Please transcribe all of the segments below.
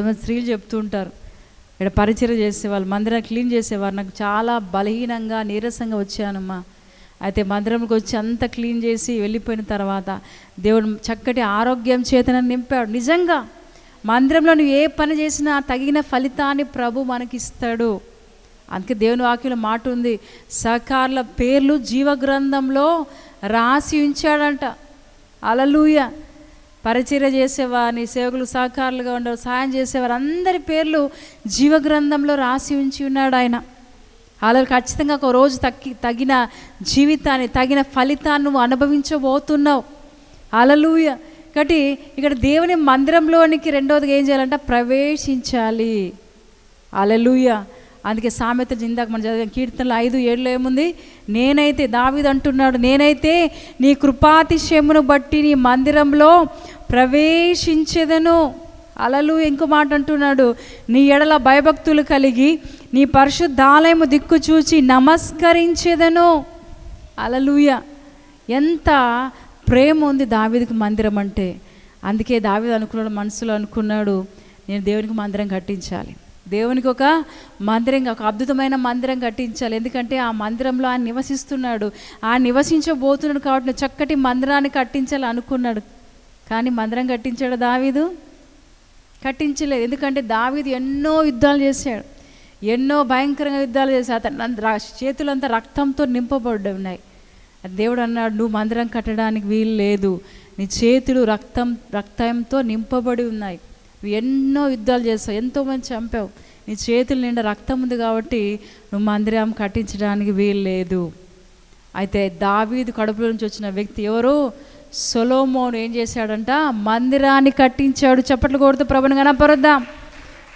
కొంతమంది స్త్రీలు చెప్తూ ఉంటారు. ఇక్కడ పరిచయం చేసేవాళ్ళు మందిరం క్లీన్ చేసేవారు. నాకు చాలా బలహీనంగా నీరసంగా వచ్చానమ్మా. అయితే మందిరంకి వచ్చి అంత క్లీన్ చేసి వెళ్ళిపోయిన తర్వాత దేవుడు చక్కటి ఆరోగ్యం చేతనని నింపాడు. నిజంగా మందిరంలో నువ్వు ఏ పని చేసినా తగిన ఫలితాన్ని ప్రభు మనకిస్తాడు. అందుకే దేవుని వాక్యంలో మాట ఉంది. సహకారుల పేర్లు జీవగ్రంథంలో రాసి ఉంచాడంట. అలలుయ పరిచర్య చేసేవారిని సేవకులు సహకారులుగా ఉండే సాయం చేసేవారు. అందరి పేర్లు జీవగ్రంథంలో రాసి ఉంచి ఉన్నాడు ఆయన. అలా ఖచ్చితంగా ఒక రోజు తగ్గి తగిన జీవితాన్ని తగిన ఫలితాన్ని నువ్వు అనుభవించబోతున్నావు. అలలుయ కాబట్టి ఇక్కడ దేవుని మందిరంలోనికి రెండవదిగా ఏం చేయాలంటే ప్రవేశించాలి. అలలుయ అందుకే సామెతలు ఇందాక మనం చదివాం కీర్తనలు ఐదు ఏళ్ళు ఏముంది? నేనైతే దావిది అంటున్నాడు నేనైతే నీ కృపాతిశయమును బట్టి నీ మందిరంలో ప్రవేశించెదను. అలలు ఇంకో మాట అంటున్నాడు నీ ఎడల భయభక్తులు కలిగి నీ పరిశుద్ధాలయము దిక్కు చూచి నమస్కరించేదను. అలలుయ! ఎంత ప్రేమ ఉంది దావిదికి మందిరం అంటే. అందుకే దావిది అనుకున్నాడు మనసులో అనుకున్నాడు నేను దేవునికి మందిరం కట్టించాలి. దేవునికి ఒక మందిరం ఒక అద్భుతమైన మందిరం కట్టించాలి. ఎందుకంటే ఆ మందిరంలో ఆయన నివసిస్తున్నాడు. ఆ నివసించబోతున్నాడు కాబట్టి నేను చక్కటి మందిరాన్ని కట్టించాలి అనుకున్నాడు. కానీ మందిరం కట్టించాడు దావీదు? కట్టించలేదు. ఎందుకంటే దావీదు ఎన్నో యుద్ధాలు చేశాడు. ఎన్నో భయంకరంగా యుద్ధాలు చేశాడు. అతను చేతులంతా రక్తంతో నింపబడి ఉన్నాయి. దేవుడు అన్నాడు నువ్వు మందిరం కట్టడానికి వీలు లేదు. నీ చేతులు రక్తం రక్తంతో నింపబడి ఉన్నాయి. ఎన్నో యుద్ధాలు చేస్తావు ఎంతోమంది చంపావు. నీ చేతుల నిండా రక్తం ఉంది కాబట్టి నువ్వు మందిరం కట్టించడానికి వీలు లేదు. అయితే దావీదు కడుపులో నుంచి వచ్చిన వ్యక్తి ఎవరు? సొలోమోను ఏం చేశాడంట? మందిరాన్ని కట్టించాడు. చప్పట్లు కొడుతూ ప్రభుని కనపరుద్దాం.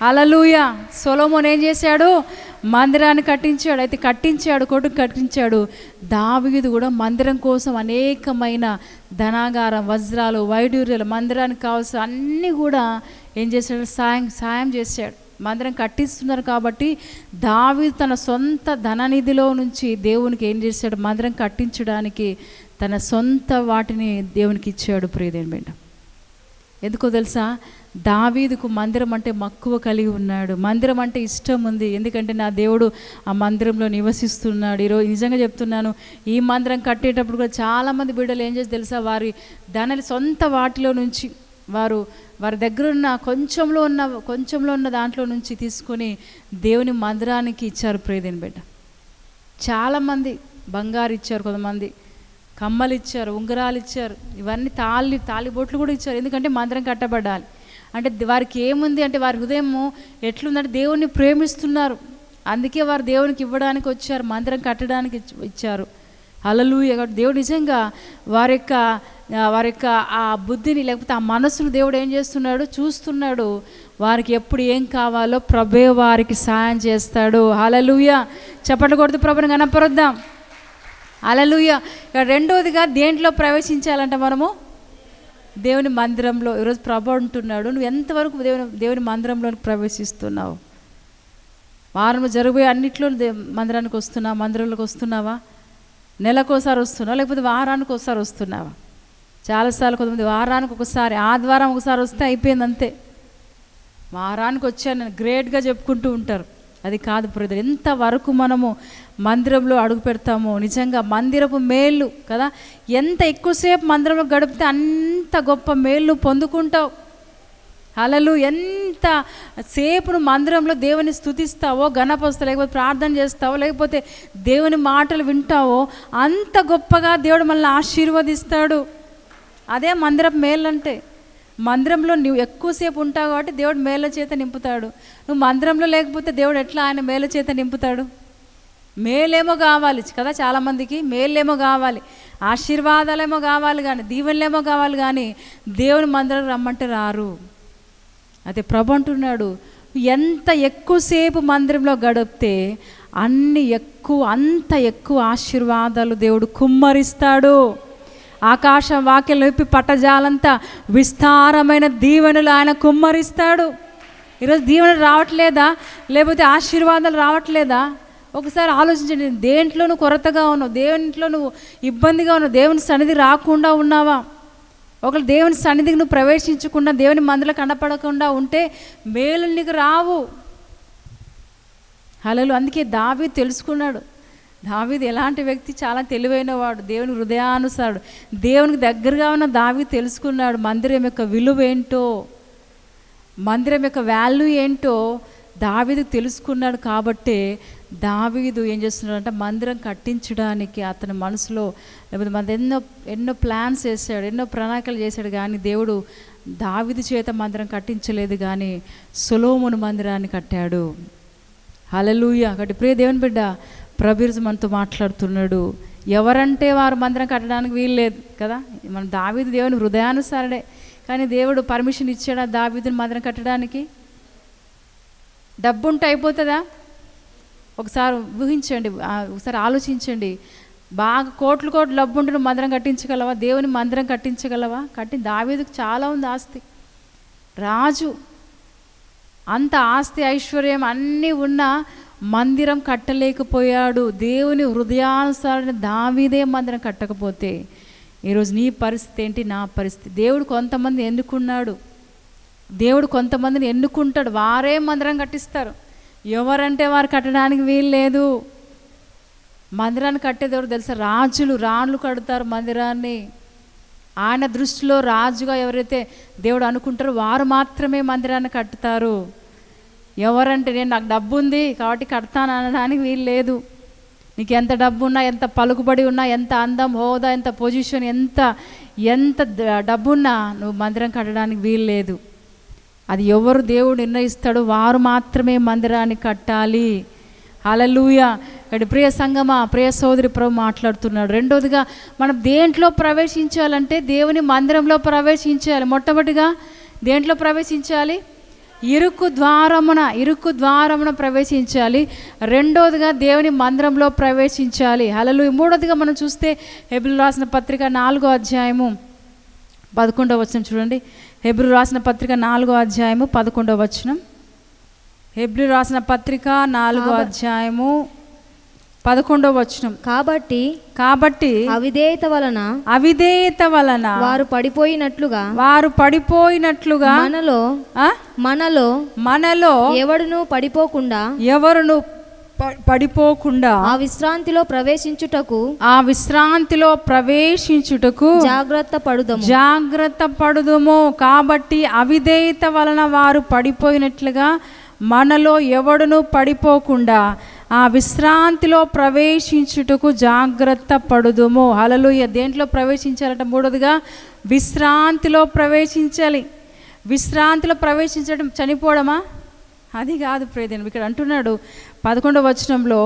అలలుయ సొలోమోన్ ఏం చేశాడు? మందిరాన్ని కట్టించాడు. అయితే కట్టించాడు కొడుకు కట్టించాడు. దావీదు కూడా మందిరం కోసం అనేకమైన ధనాగారం వజ్రాలు వైడూర్యాలు మందిరానికి కావాల్సిన అన్నీ కూడా ఏం చేశాడు? సాయం సాయం చేశాడు. మందిరం కట్టిస్తున్నారు కాబట్టి దావి తన సొంత ధననిధిలో నుంచి దేవునికి ఏం చేశాడు? మందిరం కట్టించడానికి తన సొంత వాటిని దేవునికి ఇచ్చాడు ప్రియదేని బిడ్డ. ఎందుకో తెలుసా? దావీదుకు మందిరం అంటే మక్కువ కలిగి ఉన్నాడు. మందిరం అంటే ఇష్టం ఉంది. ఎందుకంటే నా దేవుడు ఆ మందిరంలో నివసిస్తున్నాడు. ఈరోజు నిజంగా చెప్తున్నాను ఈ మందిరం కట్టేటప్పుడు కూడా చాలామంది బిడ్డలు ఏం చేసి తెలుసా? వారి ధన సొంత వాటిలో నుంచి వారు వారి దగ్గర ఉన్న కొంచెంలో ఉన్న కొంచెంలో ఉన్న దాంట్లో నుంచి తీసుకొని దేవుని మందిరానికి ఇచ్చారు ప్రేదేని బిడ్డ. చాలామంది బంగారు ఇచ్చారు కొంతమంది కమ్మలు ఇచ్చారు ఉంగరాలు ఇచ్చారు. ఇవన్నీ తాళి తాలిబొట్లు కూడా ఇచ్చారు. ఎందుకంటే మందిరం కట్టబడాలి. అంటే వారికి ఏముంది అంటే వారి హృదయము ఎట్లుందంటే దేవుణ్ణి ప్రేమిస్తున్నారు. అందుకే వారు దేవునికి ఇవ్వడానికి వచ్చారు మందిరం కట్టడానికి ఇచ్చారు. అలలు దేవుడు నిజంగా వారి యొక్క వారి యొక్క ఆ బుద్ధిని లేకపోతే ఆ మనసును దేవుడు ఏం చేస్తున్నాడు? చూస్తున్నాడు. వారికి ఎప్పుడు ఏం కావాలో ప్రభే వారికి సాయం చేస్తాడు. అలలుయ చప్పట్లు కొడుతూ ప్రభుని కనపరుద్దాం అలలుయ ఇక రెండవదిగా దేంట్లో ప్రవేశించాలంట మనము? దేవుని మందిరంలో. ఈరోజు ప్రభు అంటున్నాడు నువ్వు ఎంతవరకు దేవుని దేవుని మందిరంలోకి ప్రవేశిస్తున్నావు? వారం జరగబోయే అన్నిట్లో దే మందిరానికి వస్తున్నావు? మందిరంలోకి వస్తున్నావా? నెలకోసారి వస్తున్నావు? లేకపోతే వారానికి ఒకసారి వస్తున్నావా? చాలాసార్లు కొంతమంది వారానికి ఒకసారి ఆదివారం ఒకసారి వస్తే అయిపోయింది అంతే. వారానికి వచ్చాను గ్రేట్గా చెప్పుకుంటూ ఉంటారు. అది కాదు బ్రదర్ ఎంతవరకు మనము మందిరంలో అడుగు పెడతామో నిజంగా మందిరపు మేళ్ళు కదా? ఎంత ఎక్కువసేపు మందిరంలో గడిపితే అంత గొప్ప మేళ్ళు పొందుకుంటావు. అలలు ఎంత సేపు నువ్వు మందిరంలో దేవుని స్థుతిస్తావో గణపరుస్తావు లేకపోతే ప్రార్థన చేస్తావో లేకపోతే దేవుని మాటలు వింటావో అంత గొప్పగా దేవుడు మనల్ని ఆశీర్వదిస్తాడు. అదే మందిరం మేలంటే. మందిరంలో నువ్వు ఎక్కువసేపు ఉంటావు కాబట్టి దేవుడు మేల చేత నింపుతాడు. నువ్వు మందిరంలో లేకపోతే దేవుడు ఎట్లా ఆయన మేల చేత నింపుతాడు? మేలేమో కావాలి కదా చాలామందికి మేలేమో కావాలి. ఆశీర్వాదాలేమో కావాలి కానీ దీవెనలేమో కావాలి కానీ దేవుని మందిరం రమ్మంటే రారు. అయితే ప్రభు అంటున్నాడు ఎంత ఎక్కువసేపు మందిరంలో గడిపితే అన్ని ఎక్కువ అంత ఎక్కువ ఆశీర్వాదాలు దేవుడు కుమ్మరిస్తాడు. ఆకాశం వాక్యం విప్పి పట్టజాలంతా విస్తారమైన దీవెనలు ఆయన కుమ్మరిస్తాడు. ఈరోజు దీవెనలు రావట్లేదా? లేకపోతే ఆశీర్వాదాలు రావట్లేదా? ఒకసారి ఆలోచించండి దేంట్లో నువ్వు కొరతగా ఉన్నావు? దేంట్లో నువ్వు ఇబ్బందిగా ఉన్నావు? దేవుని సన్నిధి రాకుండా ఉన్నావా? ఒకళ్ళు దేవుని సన్నిధికి నువ్వు ప్రవేశించకుండా దేవుని మందులో కనపడకుండా ఉంటే మేలు నీకు రావు. అలలు అందుకే దావి తెలుసుకున్నాడు. దావీది ఎలాంటి వ్యక్తి? చాలా తెలివైన వాడు దేవుని హృదయానుసారుడు. దేవునికి దగ్గరగా ఉన్న దావి తెలుసుకున్నాడు మందిరం యొక్క విలువ ఏంటో మందిరం యొక్క వాల్యూ ఏంటో దావీది తెలుసుకున్నాడు కాబట్టే దావీదు ఏం చేస్తున్నాడు అంటే మందిరం కట్టించడానికి అతని మనసులో లేకపోతే మన ఎన్నో ఎన్నో ప్లాన్స్ వేసాడు ఎన్నో ప్రణాళికలు చేశాడు కానీ దేవుడు దావిది చేత మందిరం కట్టించలేదు కానీ సులోముని మందిరాన్ని కట్టాడు. హలలుయ కాబట్టి ప్రియ దేవుని బిడ్డ ప్రబీర్జు మనతో మాట్లాడుతున్నాడు. ఎవరంటే వారు మందిరం కట్టడానికి వీలు లేదు కదా? మన దావిది దేవుని హృదయానుసారుడే. కానీ దేవుడు పర్మిషన్ ఇచ్చాడా దావిదిని మందిరం కట్టడానికి? డబ్బు ఉంటే అయిపోతుందా? ఒకసారి ఊహించండి ఒకసారి ఆలోచించండి. బాగా కోట్లు కోట్లు డబ్బు ఉంటే మందిరం కట్టించగలవా? దేవుని మందిరం కట్టించగలవా? కట్టి దావీదుకు చాలా ఉంది ఆస్తి. రాజు అంత ఆస్తి ఐశ్వర్యం అన్నీ ఉన్నా మందిరం కట్టలేకపోయాడు. దేవుని హృదయానుసారణ దావీదే మందిరం కట్టకపోతే ఈరోజు నీ పరిస్థితి ఏంటి? నా పరిస్థితి. దేవుడు కొంతమంది ఎన్నుకున్నాడు. దేవుడు కొంతమందిని ఎన్నుకుంటాడు. వారే మందిరం కట్టిస్తారు. ఎవరంటే వారు కట్టడానికి వీలు లేదు. మందిరాన్ని కట్టేది ఎవరు తెలుసా? రాజులు రాణులు కడతారు మందిరాన్ని. ఆయన దృష్టిలో రాజుగా ఎవరైతే దేవుడు అనుకుంటారో వారు మాత్రమే మందిరాన్ని కట్టుతారు. ఎవరంటే నేను నాకు డబ్బు ఉంది కాబట్టి కడతాను అనడానికి వీలు లేదు. నీకు ఎంత డబ్బు ఉన్నా ఎంత పలుకుబడి ఉన్నా ఎంత అందం హోదా ఎంత పొజిషన్ ఎంత ఎంత డబ్బున్నా నువ్వు మందిరం కట్టడానికి వీలు లేదు. అది ఎవరు దేవుడు నిర్ణయిస్తాడో వారు మాత్రమే మందిరాన్ని కట్టాలి. అలలుయ ఇక్కడ ప్రియ సంగమా ప్రియ సోదరి ప్రభు మాట్లాడుతున్నాడు. రెండోదిగా మనం దేంట్లో ప్రవేశించాలంటే దేవుని మందిరంలో ప్రవేశించాలి మొట్టమొదటిగా దేంట్లో ప్రవేశించాలి? ఇరుకు ద్వారమున ఇరుకు ద్వారమున ప్రవేశించాలి. రెండోదిగా దేవుని మందిరంలో ప్రవేశించాలి. అలలు మూడోదిగా మనం చూస్తే హెబిల్ రాసిన పత్రిక నాలుగో అధ్యాయము పదకొండవ వచ్చిన చూడండి. హెబ్రి రాసిన పత్రిక నాలుగో అధ్యాయము పదకొండవ వచనం హెబ్రి రాసిన పత్రిక నాలుగో అధ్యాయము పదకొండవ వచనం కాబట్టి కాబట్టి అవిధేయత వలన అవిధేయత వలన వారు పడిపోయినట్లుగా వారు పడిపోయినట్లుగా మనలో? మనలో మనలో ఎవడును పడిపోకుండా ఎవరును పడిపోకుండా ఆ విశ్రాంతిలో ప్రవేశించుటకు ఆ విశ్రాంతిలో ప్రవేశించుటకు జాగ్రత్త పడుదము. జాగ్రత్త పడుదుము. కాబట్టి అవిధేయత వలన వారు పడిపోయినట్లుగా మనలో ఎవడును పడిపోకుండా ఆ విశ్రాంతిలో ప్రవేశించుటకు జాగ్రత్త పడుదుము. హలలుయ దేంట్లో ప్రవేశించాలంట? మూడోదిగా విశ్రాంతిలో ప్రవేశించాలి. విశ్రాంతిలో ప్రవేశించడం చనిపోవడమా? అది కాదు ప్రేదేను ఇక్కడ అంటున్నాడు పదకొండవ వచనంలో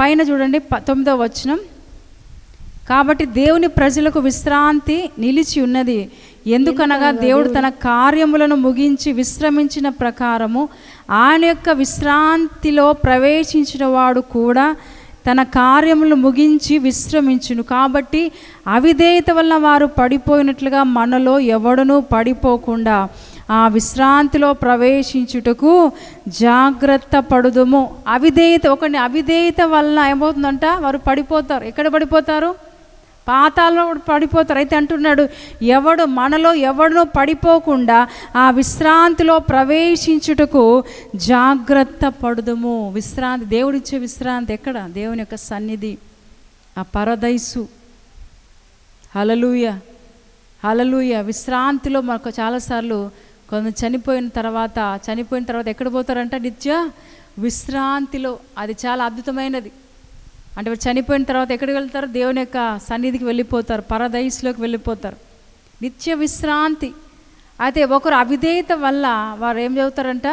పైన చూడండి తొమ్మిదవ వచనం. కాబట్టి దేవుని ప్రజలకు విశ్రాంతి నిలిచి ఉన్నది. ఎందుకనగా దేవుడు తన కార్యములను ముగించి విశ్రమించిన ప్రకారము ఆయన యొక్క విశ్రాంతిలో ప్రవేశించిన వాడు కూడా తన కార్యములను ముగించి విశ్రమించును. కాబట్టి అవిధేయత వల్ల వారు పడిపోయినట్లుగా మనలో ఎవడునూ పడిపోకుండా ఆ విశ్రాంతిలో ప్రవేశించుటకు జాగ్రత్త పడుదుము. అవిధేయత ఒకటి అవిధేయత వలన ఏమవుతుందంట? వారు పడిపోతారు. ఎక్కడ పడిపోతారు? పాతాల్లో పడిపోతారు. అయితే అంటున్నాడు ఎవడు మనలో ఎవడనో పడిపోకుండా ఆ విశ్రాంతిలో ప్రవేశించుటకు జాగ్రత్త పడుదము. విశ్రాంతి దేవుడిచ్చే విశ్రాంతి ఎక్కడ? దేవుని యొక్క సన్నిధి. ఆ పరదైసు. హలలుయ హలలుయ విశ్రాంతిలో మనకు చాలాసార్లు కొంత చనిపోయిన తర్వాత చనిపోయిన తర్వాత ఎక్కడ పోతారంట నిత్య? విశ్రాంతిలో. అది చాలా అద్భుతమైనది. అంటే వారు చనిపోయిన తర్వాత ఎక్కడికి వెళ్తారు? దేవుని యొక్క సన్నిధికి వెళ్ళిపోతారు. పరదైస్లోకి వెళ్ళిపోతారు. నిత్య విశ్రాంతి. అయితే ఒకరు అవిధేయత వల్ల వారు ఏం చదువుతారంట?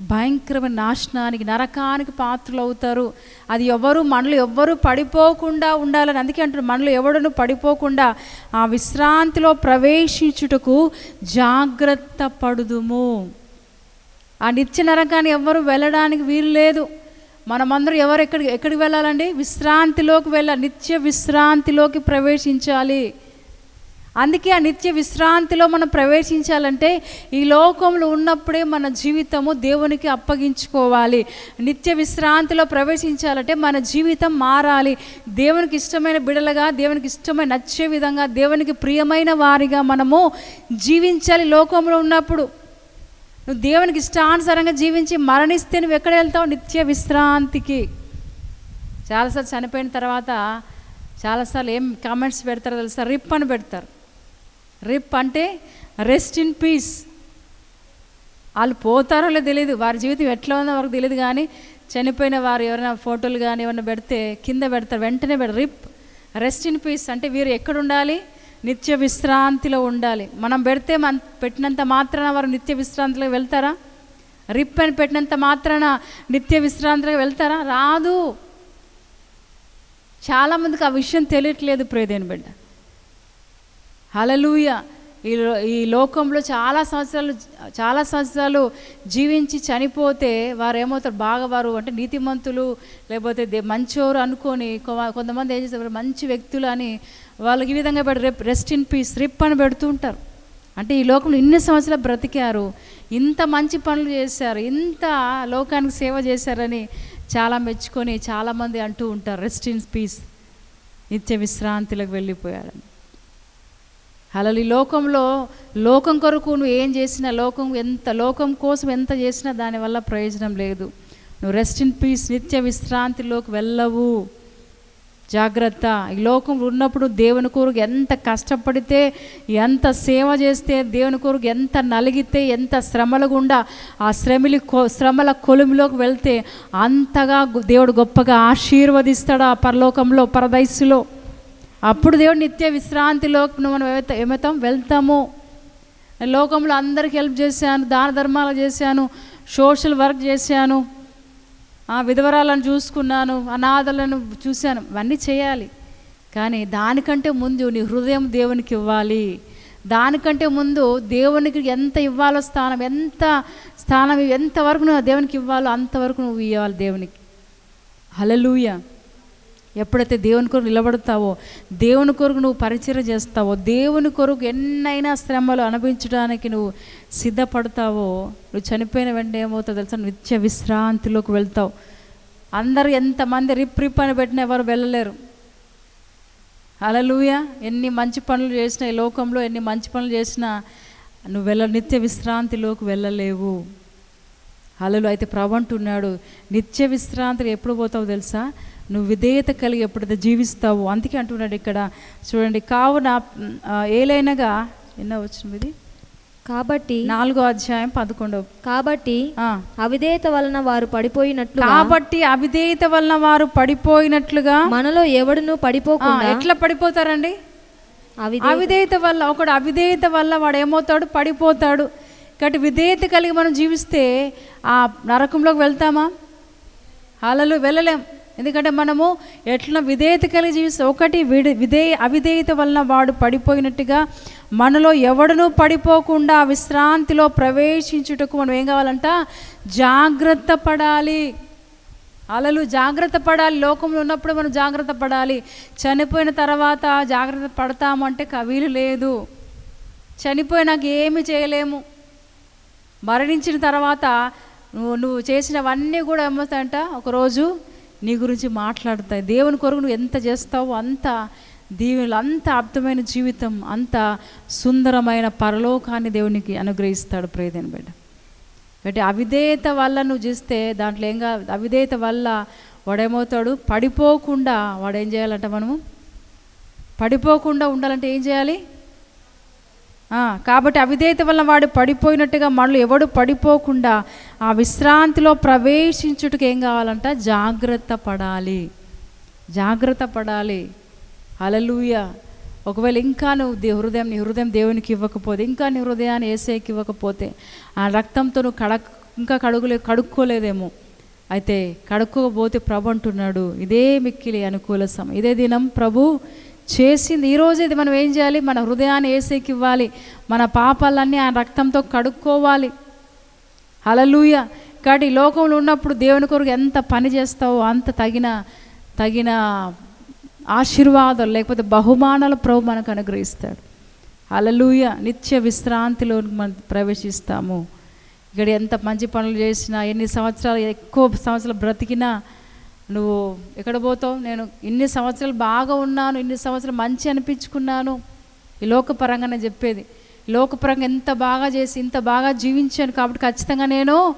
భయంకరమైన నాశనానికి నరకానికి పాత్రలు అవుతారు. అది ఎవరు మనలు ఎవ్వరూ పడిపోకుండా ఉండాలని అందుకే అంటారు మనలు ఎవడను పడిపోకుండా ఆ విశ్రాంతిలో ప్రవేశించుటకు జాగ్రత్త పడుదుము. ఆ నిత్య నరకాన్ని ఎవ్వరు వెళ్ళడానికి వీలు లేదు. మనమందరం ఎవరు ఎక్కడికి ఎక్కడికి వెళ్ళాలండి? విశ్రాంతిలోకి వెళ్ళాలి. నిత్య విశ్రాంతిలోకి ప్రవేశించాలి. అందుకే ఆ నిత్య విశ్రాంతిలో మనం ప్రవేశించాలంటే ఈ లోకంలో ఉన్నప్పుడే మన జీవితము దేవునికి అప్పగించుకోవాలి. నిత్య విశ్రాంతిలో ప్రవేశించాలంటే మన జీవితం మారాలి. దేవునికి ఇష్టమైన బిడలుగా దేవునికి ఇష్టమైన నచ్చే విధంగా దేవునికి ప్రియమైన వారిగా మనము జీవించాలి లోకంలో ఉన్నప్పుడు. నువ్వు దేవునికి ఇష్టానుసారంగా జీవించి మరణిస్తే నువ్వు ఎక్కడ వెళ్తావు? నిత్య విశ్రాంతికి. చాలాసార్లు చనిపోయిన తర్వాత చాలాసార్లు ఏం కామెంట్స్ పెడతారో తెలుసా? రిప్ అని పెడతారు. రిప్ అంటే రెస్ట్ ఇన్ పీస్ వాళ్ళు పోతారో లేదో తెలియదు వారి జీవితం ఎట్లా ఉందో వారికి తెలియదు కానీ చనిపోయిన వారు ఎవరైనా ఫోటోలు కానీ ఏమైనా పెడితే కింద పెడతారు వెంటనే పెడతారు. రిప్ రెస్ట్ ఇన్ పీస్ అంటే వీరు ఎక్కడ ఉండాలి? నిత్య విశ్రాంతిలో ఉండాలి. మనం పెడితే మన పెట్టినంత మాత్రాన వారు నిత్య విశ్రాంతిలో వెళ్తారా? రిప్ అని పెట్టినంత మాత్రాన నిత్య విశ్రాంతిలో వెళ్తారా? రాదు. చాలామందికి ఆ విషయం తెలియట్లేదు ప్రేదేని బిడ్డ. హలలుయ ఈ లో- ఈ లోకంలో చాలా సంవత్సరాలు చాలా సంవత్సరాలు జీవించి చనిపోతే వారు ఏమవుతారు బాగా వారు అంటే నీతిమంతులు లేకపోతే దే మంచోరు అనుకొని కొంతమంది ఏం చేస్తారు? మంచి వ్యక్తులు అని వాళ్ళకి ఈ విధంగా పెట్టి రేపు రెస్ట్ ఇన్ పీస్ రిప్ అని పెడుతూ ఉంటారు. అంటే ఈ లోకంలో ఇన్ని సంవత్సరాలు బ్రతికారు ఇంత మంచి పనులు చేశారు ఇంత లోకానికి సేవ చేశారని చాలా మెచ్చుకొని చాలామంది అంటూ ఉంటారు. రెస్ట్ ఇన్ పీస్ నిత్య విశ్రాంతిలోకి వెళ్ళిపోయారని. అలా ఈ లోకంలో లోకం కొరకు నువ్వు ఏం చేసినా లోకం ఎంత లోకం కోసం ఎంత చేసినా దానివల్ల ప్రయోజనం లేదు. నువ్వు రెస్ట్ ఇన్ పీస్ నిత్య విశ్రాంతిలోకి వెళ్ళవు. జాగ్రత్త. ఈ లోకం ఉన్నప్పుడు దేవుని కొరకు ఎంత కష్టపడితే ఎంత సేవ చేస్తే దేవుని కొరకు ఎంత నలిగితే ఎంత శ్రమల గుండా ఆ శ్రమిలి కొ శ్రమల కొలుములోకి వెళ్తే అంతగా దేవుడు గొప్పగా ఆశీర్వదిస్తాడు ఆ పరలోకంలో పరదైసులో అప్పుడు దేవుడు నిత్య విశ్రాంతిలో మనం ఏమవుతాం వెళ్తాము. లోకంలో అందరికి హెల్ప్ చేశాను దాన ధర్మాలు చేశాను సోషల్ వర్క్ చేశాను ఆ విధవరాలను చూసుకున్నాను అనాథలను చూశాను ఇవన్నీ చేయాలి. కానీ దానికంటే ముందు నీ హృదయం దేవునికి ఇవ్వాలి. దానికంటే ముందు దేవునికి ఎంత ఇవ్వాలో స్థానం ఎంత స్థానం ఎంతవరకు నువ్వు దేవునికి ఇవ్వాలో అంతవరకు నువ్వు ఇవ్వాలి దేవునికి. హలలుయ ఎప్పుడైతే దేవుని కొరకు నిలబడతావో దేవుని కొరకు నువ్వు పరిచయం చేస్తావో దేవుని కొరకు ఎన్నైనా శ్రమలు అనుభవించడానికి నువ్వు సిద్ధపడతావో నువ్వు చనిపోయిన వెంటనే ఏమవుతావు తెలుసా? నిత్య విశ్రాంతిలోకి వెళ్తావు. అందరూ ఎంతమంది రిప్ రిప్ అని పెట్టినా ఎవరు వెళ్ళలేరు. అలలుయ ఎన్ని మంచి పనులు చేసినా ఈ లోకంలో ఎన్ని మంచి పనులు చేసినా నువ్వు వెళ్ళ నిత్య విశ్రాంతిలోకి వెళ్ళలేవు. అలలు అయితే ప్రభు అంటున్నాడు నిత్య విశ్రాంతికి ఎప్పుడు పోతావు తెలుసా? నువ్వు విధేయత కలిగి ఎప్పుడైతే జీవిస్తావు అందుకే అంటున్నాడు ఇక్కడ. చూడండి కావున ఏలైనగా ఎన్నో వచ్చిన ఇది? కాబట్టి నాలుగో అధ్యాయం పదకొండవ కాబట్టి ఆ. అవిధేయత వలన వారు పడిపోయినట్లు కాబట్టి అవిధేయత వలన వారు పడిపోయినట్లుగా మనలో ఎవడును పడిపోకుండా ఎట్లా పడిపోతారండి? అవిధే అవిధేయత వల్ల ఒకడు అవిధేయత వల్ల వాడు ఏమవుతాడు? పడిపోతాడు. కాబట్టి విధేయత కలిగి మనం జీవిస్తే ఆ నరకంలోకి వెళ్తామా? అలలు వెళ్ళలేం. ఎందుకంటే మనము ఎట్లా విధేయత కలిగి జీవిస్తే ఒకటి విడి విధేయ అవిధేయత వలన వాడు పడిపోయినట్టుగా మనలో ఎవడనూ పడిపోకుండా విశ్రాంతిలో ప్రవేశించుటకు మనం ఏం కావాలంట? జాగ్రత్త పడాలి. అలలు జాగ్రత్త పడాలి. లోకంలో ఉన్నప్పుడు మనం జాగ్రత్త పడాలి. చనిపోయిన తర్వాత జాగ్రత్త పడతామంటే కవీలు లేదు. చనిపోయినాక ఏమి చేయలేము. మరణించిన తర్వాత నువ్వు నువ్వు చేసినవన్నీ కూడా ఏమవుతాయంట ఒకరోజు నీ గురించి మాట్లాడతాయి దేవుని కొరకు నువ్వు ఎంత చేస్తావో అంత దీవులు అంత అర్థమైన జీవితం అంత సుందరమైన పరలోకాన్ని దేవునికి అనుగ్రహిస్తాడు ప్రేదని బిడ్డ. కాబట్టి అవిధేయత వల్ల నువ్వు చూస్తే దాంట్లో ఏం కాదు. అవిధేయత వల్ల వాడేమవుతాడు? పడిపోకుండా వాడు ఏం చేయాలంట మనము? పడిపోకుండా ఉండాలంటే ఏం చేయాలి? కాబట్టి అవిధేయత వల్ల వాడు పడిపోయినట్టుగా మనలో ఎవడు పడిపోకుండా ఆ విశ్రాంతిలో ప్రవేశించుటకు ఏం కావాలంట? జాగ్రత్త పడాలి. జాగ్రత్త పడాలి. అలలుయ ఒకవేళ ఇంకా నువ్వు దే హృదయం నీ హృదయం దేవునికి ఇవ్వకపోతే ఇంకా నీ హృదయాన్ని ఏసేకి ఇవ్వకపోతే ఆ రక్తంతో నువ్వు కడక్ ఇంకా కడుగులే కడుక్కోలేదేమో. అయితే కడుక్కోకపోతే ప్రభు అంటున్నాడు ఇదే మిక్కిలి అనుకూల సమయం ఇదే దినం ప్రభు చేసింది. ఈరోజు ఇది మనం ఏం చేయాలి? మన హృదయాన్ని ఏసేకి ఇవ్వాలి. మన పాపాలన్నీ ఆ రక్తంతో కడుక్కోవాలి. హలలుయ కాబట్టి ఈ లోకంలో ఉన్నప్పుడు దేవుని కొరకు ఎంత పని చేస్తావో అంత తగిన తగిన ఆశీర్వాదాలు లేకపోతే బహుమానాలు ప్రభు మనకు అనుగ్రహిస్తాడు. అలలుయ నిత్య విశ్రాంతిలో మనం ప్రవేశిస్తాము. ఇక్కడ ఎంత మంచి పనులు చేసినా ఎన్ని సంవత్సరాలు ఎక్కువ సంవత్సరాలు బ్రతికినా నువ్వు ఎక్కడ పోతావు? నేను ఇన్ని సంవత్సరాలు బాగా ఉన్నాను ఇన్ని సంవత్సరాలు మంచి అనిపించుకున్నాను. ఈ లోకపరంగానే చెప్పేది. లోకపరంగా ఎంత బాగా చేసి ఇంత బాగా జీవించాను కాబట్టి ఖచ్చితంగా నేను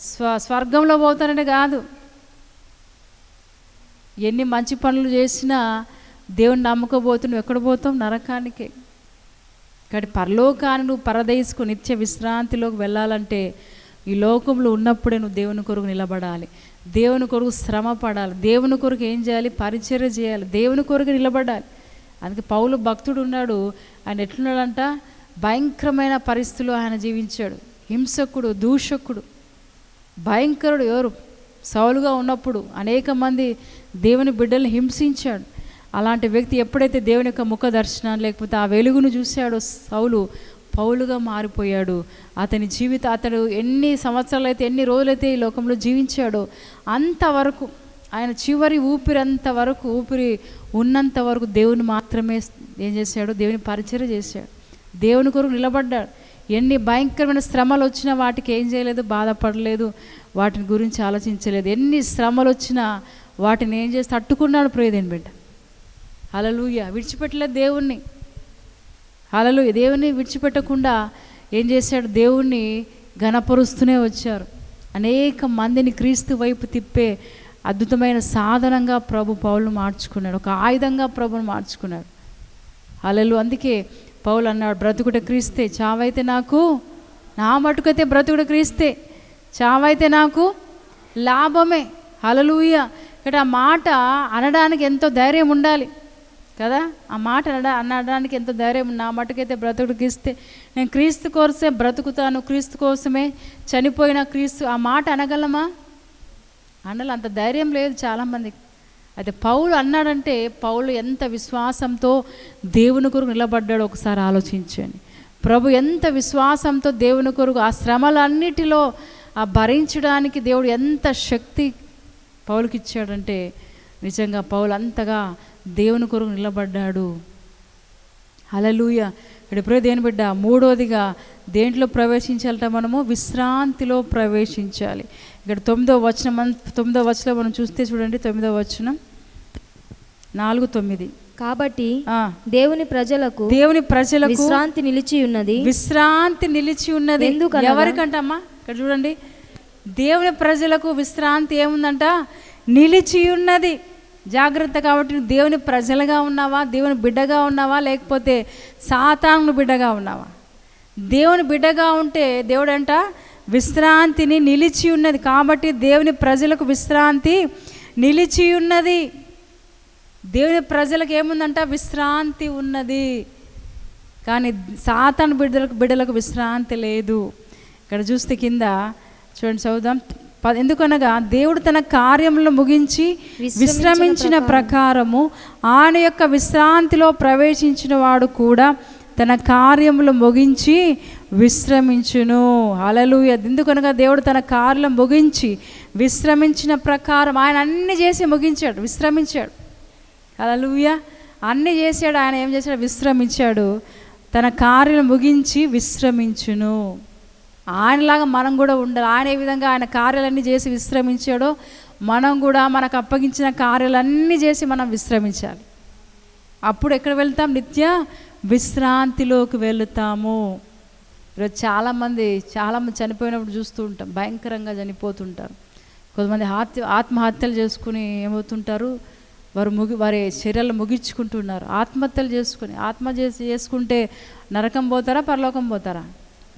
స్వ స్వర్గంలో పోతానని కాదు. ఎన్ని మంచి పనులు చేసినా దేవుని నమ్మకపోతే నువ్వు ఎక్కడ పోతావు? నరకానికే. కాబట్టి పరలోకాన్ని నువ్వు పరదేశకు నిత్య విశ్రాంతిలోకి వెళ్ళాలంటే ఈ లోకంలో ఉన్నప్పుడే నువ్వు దేవుని కొరకు నిలబడాలి. దేవుని కొరకు శ్రమ పడాలి. దేవుని కొరకు ఏం చేయాలి? పరిచర్య చేయాలి. దేవుని కొరకు నిలబడాలి. అందుకే పౌలు భక్తుడు ఉన్నాడు. ఆయన ఎట్లున్నాడంట? భయంకరమైన పరిస్థితులు ఆయన జీవించాడు. హింసకుడు దూషకుడు. భయంకరుడు ఎవరు? సౌలుగా ఉన్నప్పుడు అనేక మంది దేవుని బిడ్డల్ని హింసించాడు. అలాంటి వ్యక్తి ఎప్పుడైతే దేవుని యొక్క ముఖ దర్శనం లేకపోతే ఆ వెలుగును చూశాడో సౌలు పౌలుగా మారిపోయాడు. అతని జీవిత అతడు ఎన్ని సంవత్సరాలు అయితే ఎన్ని రోజులైతే ఈ లోకంలో జీవించాడో అంతవరకు ఆయన చివరి ఊపిరంత వరకు ఊపిరి ఉన్నంత వరకు దేవుని మాత్రమే ఏం చేశాడు? దేవుని పరిచయం చేశాడు. దేవుని కొరకు నిలబడ్డాడు. ఎన్ని భయంకరమైన శ్రమలు వచ్చినా వాటికి ఏం చేయలేదు బాధపడలేదు వాటిని గురించి ఆలోచించలేదు. ఎన్ని శ్రమలు వచ్చినా వాటిని ఏం చేసి తట్టుకున్నాడు ప్రియదేని బిడ్డ. హలలుయ విడిచిపెట్టలేదు దేవుణ్ణి. అలలు దేవుని విడిచిపెట్టకుండా ఏం చేశాడు? దేవుణ్ణి ఘనపరుస్తూనే వచ్చారు. అనేక మందిని క్రీస్తు వైపు తిప్పే అద్భుతమైన సాధనంగా ప్రభు పౌలు మార్చుకున్నాడు. ఒక ఆయుధంగా ప్రభుని మార్చుకున్నాడు. అలలు అందుకే పౌలు అన్నాడు బ్రతుకుట క్రీస్తే చావైతే నాకు నా మటుకైతే బ్రతుకుట క్రీస్తే చావైతే నాకు లాభమే. హలలుయ ఇక్కడ ఆ మాట అనడానికి ఎంతో ధైర్యం ఉండాలి. కదా? ఆ మాట అనడా అనడానికి ఎంత ధైర్యం నా మటుకైతే బ్రతుకుడికి ఇస్తే నేను క్రీస్తు కోసమే బ్రతుకుతాను క్రీస్తు కోసమే చనిపోయిన క్రీస్తు ఆ మాట అనగలమా? అనలు అంత ధైర్యం లేదు చాలామందికి అయితే పౌలు అన్నాడంటే పౌలు ఎంత విశ్వాసంతో దేవుని కొరకు నిలబడ్డాడు ఒకసారి ఆలోచించండి. ప్రభు ఎంత విశ్వాసంతో దేవుని కొరకు ఆ శ్రమలన్నిటిలో ఆ భరించడానికి దేవుడు ఎంత శక్తి పౌలుకి ఇచ్చాడంటే నిజంగా పౌలు అంతగా దేవుని కొరకు నిలబడ్డాడు. ఇక్కడ ఎప్పుడో దేని బిడ్డ? మూడోదిగా దేంట్లో ప్రవేశించాలట మనము విశ్రాంతిలో ప్రవేశించాలి. ఇక్కడ తొమ్మిదో వచనం తొమ్మిదో వచనం మనం చూస్తే చూడండి తొమ్మిదో వచనం. నాలుగు తొమ్మిది. కాబట్టి ఆ, దేవుని ప్రజలకు దేవుని ప్రజలకు విశ్రాంతి నిలిచి ఉన్నది. విశ్రాంతి నిలిచి ఉన్నది. ఎందుకనగా? ఎవరికంటమ్మా? ఇక్కడ చూడండి. దేవుని ప్రజలకు విశ్రాంతి ఏముందంట? నిలిచి ఉన్నది. జాగ్రత్త కాబట్టి దేవుని ప్రజలుగా ఉన్నావా? దేవుని బిడ్డగా ఉన్నావా? లేకపోతే సాతాను బిడ్డగా ఉన్నావా? దేవుని బిడ్డగా ఉంటే దేవుడంట విశ్రాంతిని నిలిచి ఉన్నది. కాబట్టి దేవుని ప్రజలకు విశ్రాంతి నిలిచి ఉన్నది. దేవుని ప్రజలకు ఏముందంట? విశ్రాంతి ఉన్నది. కానీ సాతాను బిడ్డలకు బిడ్డలకు విశ్రాంతి లేదు. ఇక్కడ చూస్తే కింద చూడండి చదువుదాం. ఎందుకనగా దేవుడు తన కార్యములను ముగించి విశ్రమించిన ప్రకారము ఆయన యొక్క విశ్రాంతిలో ప్రవేశించిన వాడు కూడా తన కార్యములు ముగించి విశ్రమించును. అలలుయ ఎందుకనగా దేవుడు తన కార్యం ముగించి విశ్రమించిన ప్రకారం ఆయన అన్ని చేసి ముగించాడు విశ్రమించాడు. అలలుయ అన్ని చేశాడు ఆయన ఏం చేశాడు? విశ్రమించాడు. తన కార్యం ముగించి విశ్రమించును. ఆయనలాగా మనం కూడా ఉండాలి. ఆయన ఏ విధంగా ఆయన కార్యాలన్నీ చేసి విశ్రమించాడో మనం కూడా మనకు అప్పగించిన కార్యాలన్నీ చేసి మనం విశ్రమించాలి. అప్పుడు ఎక్కడ వెళ్తాం? నిత్య విశ్రాంతిలోకి వెళుతాము. ఈరోజు చాలామంది చాలామంది చనిపోయినప్పుడు చూస్తూ ఉంటాం. భయంకరంగా చనిపోతుంటారు. కొంతమంది ఆత్మ ఆత్మహత్యలు చేసుకుని ఏమవుతుంటారు? వారు ముగి వారి చర్యలు ముగించుకుంటున్నారు. ఆత్మహత్యలు చేసుకుని ఆత్మ చేసి చేసుకుంటే నరకం పోతారా? పరలోకం పోతారా?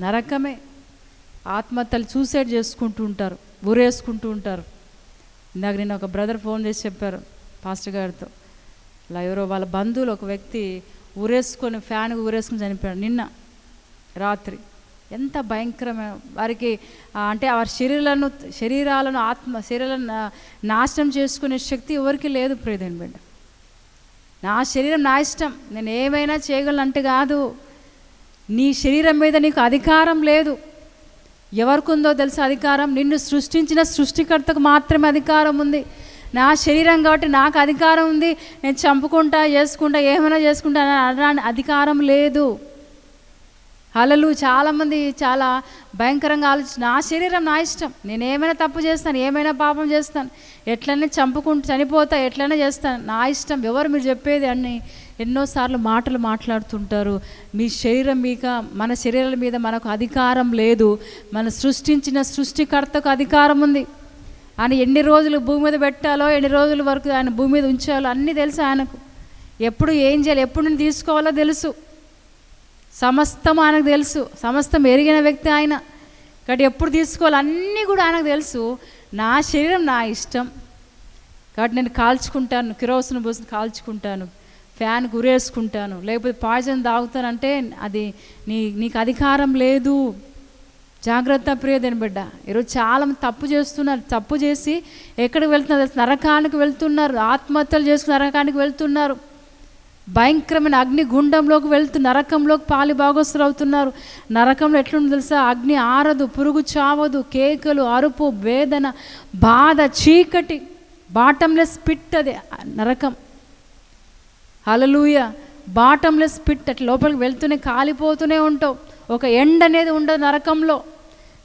నరకమే. ఆత్మహత్యలు సూసైడ్ చేసుకుంటూ ఉంటారు ఊరేసుకుంటూ ఉంటారు. ఇందాక నేను ఒక బ్రదర్ ఫోన్ చేసి చెప్పారు పాస్టర్ గారితో. ఇలా ఎవరో వాళ్ళ బంధువులు ఒక వ్యక్తి ఊరేసుకొని ఫ్యాన్ ఊరేసుకొని చనిపోయాడు నిన్న రాత్రి. ఎంత భయంకరమైన వారికి అంటే వారి శరీరాలను శరీరాలను ఆత్మ శరీరాలను నాశనం చేసుకునే శక్తి ఎవరికి లేదు ప్రియదేని బిడ్డ. నా శరీరం నా ఇష్టం నేను ఏమైనా చేయగలను అంటే కాదు. నీ శరీరం మీద నీకు అధికారం లేదు. ఎవరికి ఉందో తెలుసు అధికారం? నిన్ను సృష్టించిన సృష్టికర్తకు మాత్రమే అధికారం ఉంది. నా శరీరం కాబట్టి నాకు అధికారం ఉంది. నేను చంపుకుంటా చేసుకుంటా ఏమైనా చేసుకుంటా అని అనడానికి అధికారం లేదు. అలలు చాలామంది చాలా భయంకరంగా ఆలోచి నా శరీరం నా ఇష్టం. నేను ఏమైనా తప్పు చేస్తాను ఏమైనా పాపం చేస్తాను ఎట్లనే చంపుకుంటూ చనిపోతా ఎట్లనే చేస్తాను నా ఇష్టం. ఎవరు మీరు చెప్పేది అని ఎన్నోసార్లు మాటలు మాట్లాడుతుంటారు. మీ శరీరం మీద మన శరీరాల మీద మనకు అధికారం లేదు. మన సృష్టించిన సృష్టికర్తకు అధికారం ఉంది. ఆయన ఎన్ని రోజులు భూమి మీద పెట్టాలో ఎన్ని రోజుల వరకు ఆయన భూమి మీద ఉంచాలో అన్నీ తెలుసు ఆయనకు. ఎప్పుడు ఏం చేయాలి ఎప్పుడు నేను తీసుకోవాలో తెలుసు. సమస్తం ఆయనకు తెలుసు. సమస్తం ఎరిగిన వ్యక్తి ఆయన. కాబట్టి ఎప్పుడు తీసుకోవాలి అన్నీ కూడా ఆయనకు తెలుసు. నా శరీరం నా ఇష్టం. కాబట్టి నేను కాల్చుకుంటాను కిరోసిన పోసి కాల్చుకుంటాను. ఫ్యాన్ గురేసుకుంటాను. లేకపోతే పాయిజన్ తాగుతానంటే అది నీ నీకు అధికారం లేదు. జాగ్రత్త ప్రియదని బిడ్డ. ఈరోజు చాలా మంది తప్పు చేస్తున్నారు. తప్పు చేసి ఎక్కడికి వెళ్తున్నారు? నరకానికి వెళ్తున్నారు. ఆత్మహత్యలు చేసుకుని నరకానికి వెళ్తున్నారు. భయంకరమైన అగ్ని గుండంలోకి వెళ్తూ నరకంలోకి పాలి భాగస్తులు అవుతున్నారు. నరకంలో ఎట్లుంది తెలుసా? అగ్ని ఆరదు పురుగు చావదు కేకలు అరుపు వేదన బాధ చీకటి బాటంలెస్ పిట్ అది నరకం. అలలుయ బాటంలెస్ పిట్ అట్లా లోపలికి వెళ్తూనే కాలిపోతూనే ఉంటావు. ఒక ఎండ్ అనేది ఉండదు నరకంలో.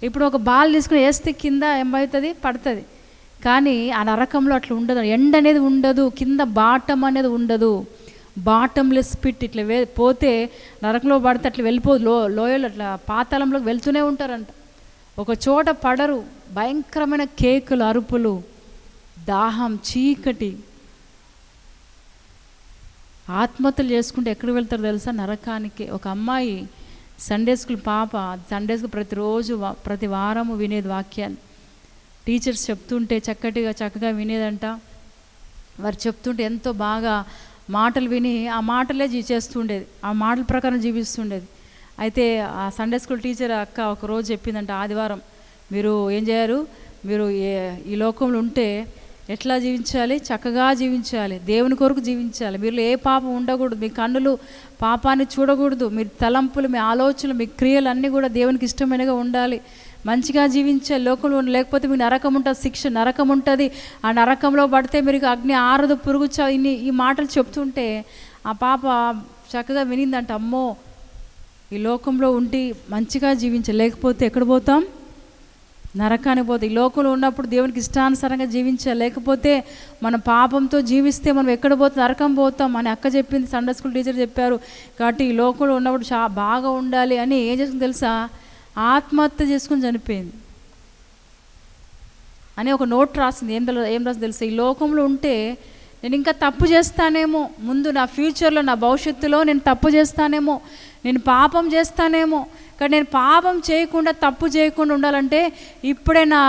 ఇప్పుడు ఒక బాల్ తీసుకుని వేస్తే కింద ఏమవుతుంది? పడుతుంది. కానీ ఆ నరకంలో అట్లా ఉండదు. ఎండ్ అనేది ఉండదు. కింద బాటం అనేది ఉండదు. బాటంలెస్ పిట్ ఇట్లా వే పోతే నరకంలో పడితే అట్లా వెళ్ళిపోదు. లో లోయలు అట్లా పాతాళంలోకి వెళ్తూనే ఉంటారంట. ఒక చోట పడరు. భయంకరమైన కేకులు అరుపులు దాహం చీకటి. ఆత్మహత్యలు చేసుకుంటే ఎక్కడికి వెళ్తారో తెలుసా? నరకానికి. ఒక అమ్మాయి సండే స్కూల్ పాప సండే స్కూల్ ప్రతిరోజు ప్రతి వారము వినేది వాక్యాలు. టీచర్స్ చెప్తుంటే చక్కటిగా చక్కగా వినేదంట. వారు చెప్తుంటే ఎంతో బాగా మాటలు విని ఆ మాటలే చేస్తుండేది. ఆ మాటల ప్రకారం జీవిస్తుండేది. అయితే ఆ సండే స్కూల్ టీచర్ అక్క ఒక రోజు చెప్పిందంట ఆదివారం మీరు ఏం చేయరు? మీరు ఈ లోకంలో ఉంటే ఎట్లా జీవించాలి? చక్కగా జీవించాలి. దేవుని కొరకు జీవించాలి. మీరు ఏ పాపం ఉండకూడదు. మీ కన్నులు పాపాన్ని చూడకూడదు. మీ తలంపులు మీ ఆలోచనలు మీ క్రియలు అన్నీ కూడా దేవునికి ఇష్టమైనగా ఉండాలి. మంచిగా జీవించాలి లోకంలో లేకపోతే మీ నరకం ఉంటుంది శిక్ష నరకం ఉంటుంది. ఆ నరకంలో పడితే మీరు అగ్ని ఆరదు పురుగు ఇన్ని ఈ మాటలు చెప్తుంటే ఆ పాప చక్కగా వినిందంట అమ్మో ఈ లోకంలో ఉండి మంచిగా జీవించాలి లేకపోతే ఎక్కడ పోతాం? నరకానికి పోతే ఈ లోకంలో ఉన్నప్పుడు దేవునికి ఇష్టానుసారంగా జీవించాలి లేకపోతే మన పాపంతో జీవిస్తే మనం ఎక్కడ పోతే నరకం పోతాం అని అక్క చెప్పింది సండే స్కూల్ టీచర్ చెప్పారు. కాబట్టి ఈ లోకంలో ఉన్నప్పుడు చా బాగా ఉండాలి అని ఏం చేసుకుని తెలుసా? ఆత్మహత్య చేసుకుని చనిపోయింది. అని ఒక నోట్ రాసింది. ఏం తెల ఏం రాసింది తెలుసా? ఈ లోకంలో ఉంటే నేను ఇంకా తప్పు చేస్తానేమో ముందు నా ఫ్యూచర్లో నా భవిష్యత్తులో నేను తప్పు చేస్తానేమో నేను పాపం చేస్తానేమో కానీ నేను పాపం చేయకుండా తప్పు చేయకుండా ఉండాలంటే ఇప్పుడే నా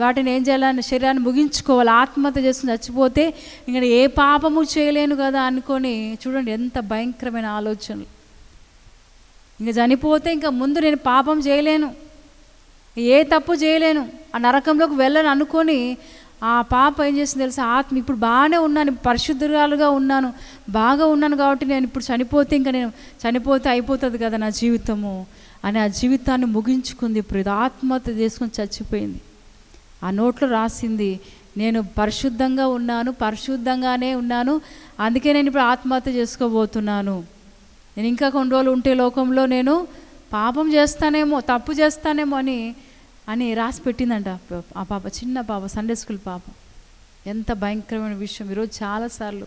వాటిని ఏం చేయాలని శరీరాన్ని ముగించుకోవాలి. ఆత్మహత్య చేసుకుని చచ్చిపోతే ఇంకా ఏ పాపము చేయలేను కదా అనుకొని చూడండి ఎంత భయంకరమైన ఆలోచనలు. ఇంకా చనిపోతే ఇంకా ముందు నేను పాపం చేయలేను. ఏ తప్పు చేయలేను. ఆ నరకంలోకి వెళ్ళను అనుకొని ఆ పాప ఏం చేసింది తెలుసా? ఆత్మ ఇప్పుడు బాగానే ఉన్నాను పరిశుద్ధురాలుగా ఉన్నాను బాగా ఉన్నాను కాబట్టి నేను ఇప్పుడు చనిపోతే ఇంకా నేను చనిపోతే అయిపోతుంది కదా నా జీవితము. అని ఆ జీవితాన్ని ముగించుకుంది ఇప్పుడు ఆత్మహత్య చేసుకొని చచ్చిపోయింది. ఆ నోట్లో రాసింది నేను పరిశుద్ధంగా ఉన్నాను పరిశుద్ధంగానే ఉన్నాను అందుకే నేను ఇప్పుడు ఆత్మహత్య చేసుకోబోతున్నాను. నేను ఇంకా కొన్ని రోజులు ఉంటే లోకంలో నేను పాపం చేస్తానేమో తప్పు చేస్తానేమో అని అని రాసి పెట్టిందంట ఆ పాప చిన్న పాప సండే స్కూల్ పాప. ఎంత భయంకరమైన విషయం. ఈరోజు చాలాసార్లు.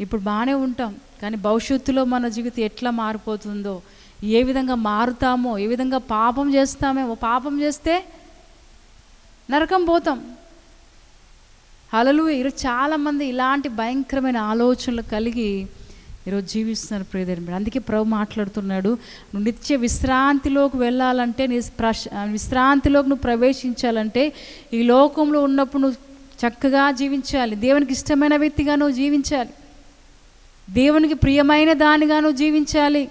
ఇప్పుడు బాగానే ఉంటాం కానీ భవిష్యత్తులో మన జీవితం ఎట్లా మారిపోతుందో ఏ విధంగా మారుతామో ఏ విధంగా పాపం చేస్తామేమో పాపం చేస్తే నరకం పోతాం. హలలు ఈరోజు చాలామంది ఇలాంటి భయంకరమైన ఆలోచనలు కలిగి ఈరోజు జీవిస్తున్నారు ప్రియదేవి అందుకే ప్రభు మాట్లాడుతున్నాడు నువ్వు నిత్య విశ్రాంతిలోకి వెళ్ళాలంటే నీ ప్రశ్ విశ్రాంతిలోకి నువ్వు ప్రవేశించాలంటే ఈ లోకంలో ఉన్నప్పుడు నువ్వు చక్కగా జీవించాలి. దేవునికి ఇష్టమైన వ్యక్తిగా నువ్వు జీవించాలి. దేవునికి ప్రియమైన దానిగా నువ్వు జీవించాలి.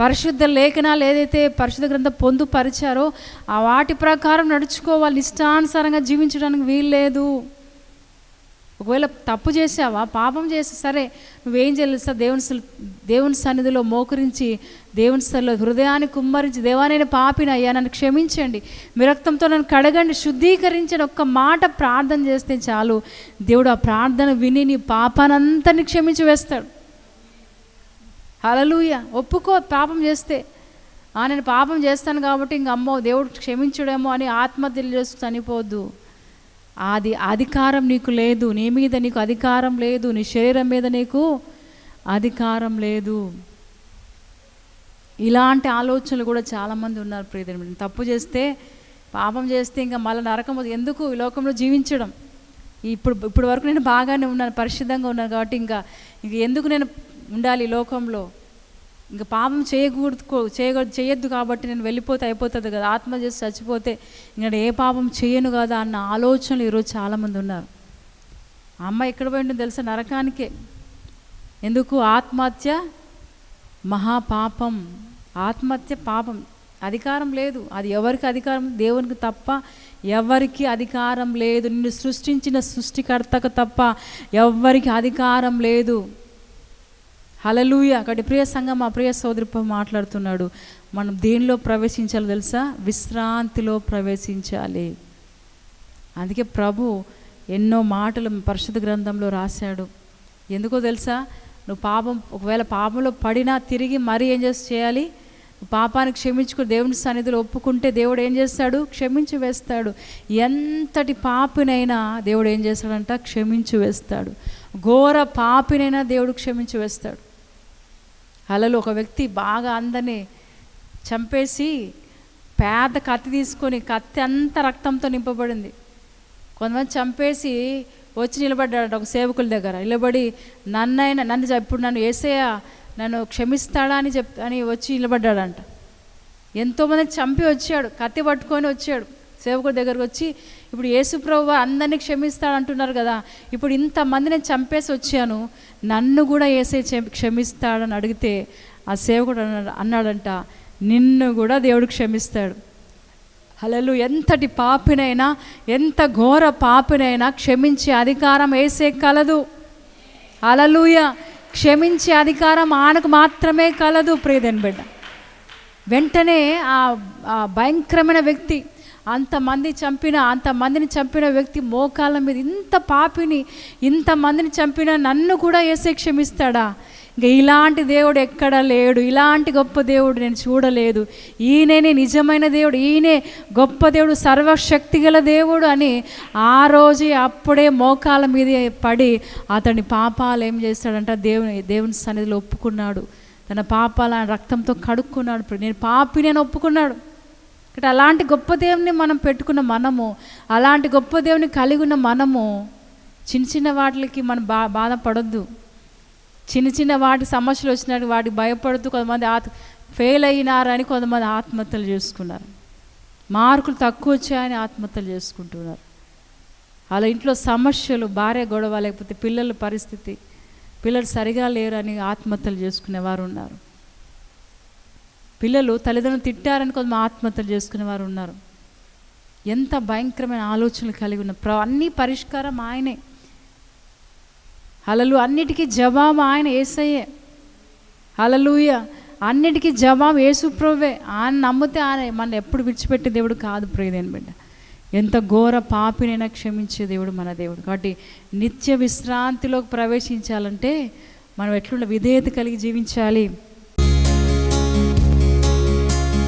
పరిశుద్ధ లేఖనాలు ఏదైతే పరిశుద్ధ గ్రంథం పొందుపరిచారో ఆ వాటి ప్రకారం నడుచుకోవాలి ఇష్టానుసారంగా జీవించడానికి వీల్లేదు. ఒకవేళ తప్పు చేసావా పాపం చేస్తే సరే నువ్వేం చేస్తా దేవుని దేవుని సన్నిధిలో మోకరించి దేవుని సన్నిధిలో హృదయాన్ని కుమ్మరించి దేవా నేను పాపిన అయ్యా నన్ను క్షమించండి. మీ రక్తంతో నన్ను కడగండి శుద్ధీకరించండి ఒక్క మాట ప్రార్థన చేస్తే చాలు. దేవుడు ఆ ప్రార్థన విని నీ పాపానంతని క్షమించి వేస్తాడు. హలలుయ ఒప్పుకో పాపం చేస్తే. ఆ నేను పాపం చేస్తాను కాబట్టి ఇంక అమ్మో దేవుడు క్షమించుడేమో అని ఆత్మహత్యలు చేస్తూ చనిపోవద్దు అది అధికారం నీకు లేదు. నీ మీద నీకు అధికారం లేదు. నీ శరీరం మీద నీకు అధికారం లేదు. ఇలాంటి ఆలోచనలు కూడా చాలామంది ఉన్నారు ప్రియదేవి తప్పు చేస్తే పాపం చేస్తే ఇంకా మళ్ళీ నరకం ఎందుకు? ఈ లోకంలో జీవించడం. ఇప్పుడు ఇప్పటి వరకు నేను బాగానే ఉన్నాను పరిశుద్ధంగా ఉన్నాను కాబట్టి ఇంకా ఇంక ఎందుకు నేను ఉండాలి లోకంలో. ఇంకా పాపం చేయకూడదు చేయకూడదు చేయొద్దు కాబట్టి నేను వెళ్ళిపోతే అయిపోతుంది కదా. ఆత్మ చేసి చచ్చిపోతే ఇంకా నేను ఏ పాపం చేయను కదా అన్న ఆలోచనలు ఈరోజు చాలామంది ఉన్నారు. ఆ అమ్మ ఎక్కడ పోయిందో తెలుసా? నరకానికే. ఎందుకు? ఆత్మహత్య మహాపాపం. ఆత్మహత్య పాపం. అధికారం లేదు. అది ఎవరికి అధికారం? దేవునికి తప్ప ఎవరికి అధికారం లేదు. నిన్ను సృష్టించిన సృష్టికర్తకు తప్ప ఎవ్వరికి అధికారం లేదు. హలలుయ అక్కడి ప్రియ సంఘం మా ప్రియ సోదరిపై మాట్లాడుతున్నాడు. మనం దేనిలో ప్రవేశించాలో తెలుసా? విశ్రాంతిలో ప్రవేశించాలి. అందుకే ప్రభు ఎన్నో మాటలు పరిశుద్ధ గ్రంథంలో రాశాడు. ఎందుకో తెలుసా? నువ్వు పాపం ఒకవేళ పాపంలో పడినా తిరిగి మరీ ఏం చేసి చేయాలి? పాపానికి పాపాన్ని క్షమించుకుని దేవుని సన్నిధిలో ఒప్పుకుంటే దేవుడు ఏం చేస్తాడు? క్షమించి వేస్తాడు. ఎంతటి పాపినైనా దేవుడు ఏం చేస్తాడంట? క్షమించి వేస్తాడు. ఘోర పాపినైనా దేవుడు క్షమించి వేస్తాడు. అలలో ఒక వ్యక్తి బాగా అందరినీ చంపేసి పేద కత్తి తీసుకొని కత్తి అంతా రక్తంతో నింపబడింది. కొంతమంది చంపేసి వచ్చి నిలబడ్డాడు ఒక సేవకుల దగ్గర. నిలబడి నన్నైనా నన్ను ఇప్పుడు నన్ను ఏసయ్య నన్ను క్షమిస్తాడా అని చెప్ అని వచ్చి నిలబడ్డాడంట. ఎంతోమంది చంపి వచ్చాడు కత్తి పట్టుకొని వచ్చాడు. సేవకుడి దగ్గరకు వచ్చి ఇప్పుడు యేసుప్రభు అందరినీ క్షమిస్తాడు అంటున్నారు కదా. ఇప్పుడు ఇంతమంది నేను చంపేసి వచ్చాను. నన్ను కూడా ఏసే క్షమిస్తాడని అడిగితే ఆ సేవకుడు అన్నాడు అన్నాడంట నిన్ను కూడా దేవుడు క్షమిస్తాడు. హలలు ఎంతటి పాపినైనా ఎంత ఘోర పాపినైనా క్షమించే అధికారం వేసే కలదు. అలలుయ క్షమించే అధికారం ఆయనకు మాత్రమే కలదు ప్రియదని బిడ్డ. వెంటనే ఆ ఆ భయంకరమైన వ్యక్తి అంతమంది చంపిన అంతమందిని చంపిన వ్యక్తి మోకాళ్ళ మీద ఇంత పాపిని ఇంతమందిని చంపిన నన్ను కూడా ఏసే క్షమిస్తాడా? ఇంకా ఇలాంటి దేవుడు ఎక్కడ లేడు. ఇలాంటి గొప్ప దేవుడు నేను చూడలేదు. ఈయననే నిజమైన దేవుడు. ఈయనే గొప్ప దేవుడు సర్వశక్తి గల దేవుడు అని ఆ రోజే అప్పుడే మోకాల మీద పడి అతని పాపాలు ఏం చేస్తాడంట? దేవుని దేవుని సన్నిధిలో ఒప్పుకున్నాడు. తన పాపాల రక్తంతో కడుక్కున్నాడు. ఇప్పుడు నేను పాపి నేను ఒప్పుకున్నాడు. ఇక్కడ అలాంటి గొప్ప దేవుని మనం పెట్టుకున్న మనము అలాంటి గొప్ప దేవుని కలిగి ఉన్న మనము చిన్న చిన్న వాటికి మనం బా బాధపడొద్దు. చిన్న చిన్న వాటి సమస్యలు వచ్చినట్టు వాటికి భయపడుతూ కొంతమంది ఆత్ ఫెయిల్ అయినారని కొంతమంది ఆత్మహత్యలు చేసుకున్నారు. మార్కులు తక్కువ వచ్చాయని ఆత్మహత్యలు చేసుకుంటున్నారు. వాళ్ళ ఇంట్లో సమస్యలు భార్య గొడవ లేకపోతే పిల్లల పరిస్థితి పిల్లలు సరిగా అని ఆత్మహత్యలు చేసుకునేవారు ఉన్నారు. పిల్లలు తల్లిదండ్రులు తిట్టారని కొంత ఆత్మహత్యలు చేసుకునే వారు ఉన్నారు. ఎంత భయంకరమైన ఆలోచనలు కలిగి ఉన్న ప్ర అన్ని పరిష్కారం ఆయనే. అలలు అన్నిటికీ జవాబు ఆయన ఏసయ్యే. అలలుయ అన్నిటికీ జవాబు ఏసుప్రవ్వే ఆయన నమ్మితే ఆయన. మన ఎప్పుడు విడిచిపెట్టే దేవుడు కాదు ప్రియదేని బిడ్డ. ఎంత ఘోర పాపినైనా క్షమించే దేవుడు మన దేవుడు. కాబట్టి నిత్య విశ్రాంతిలోకి ప్రవేశించాలంటే మనం ఎట్లుండ విధేయత కలిగి జీవించాలి?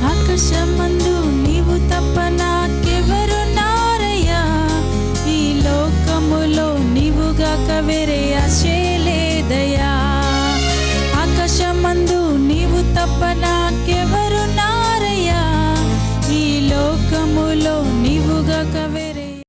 ఆకాశమందు నీవు తప్ప నాకెవరున్నారయ్యా ఈ లోకములో నీవుగాక వేరే ఆశలేదయ్యా ఆకాశమందు నీవు తప్ప నాకెవరు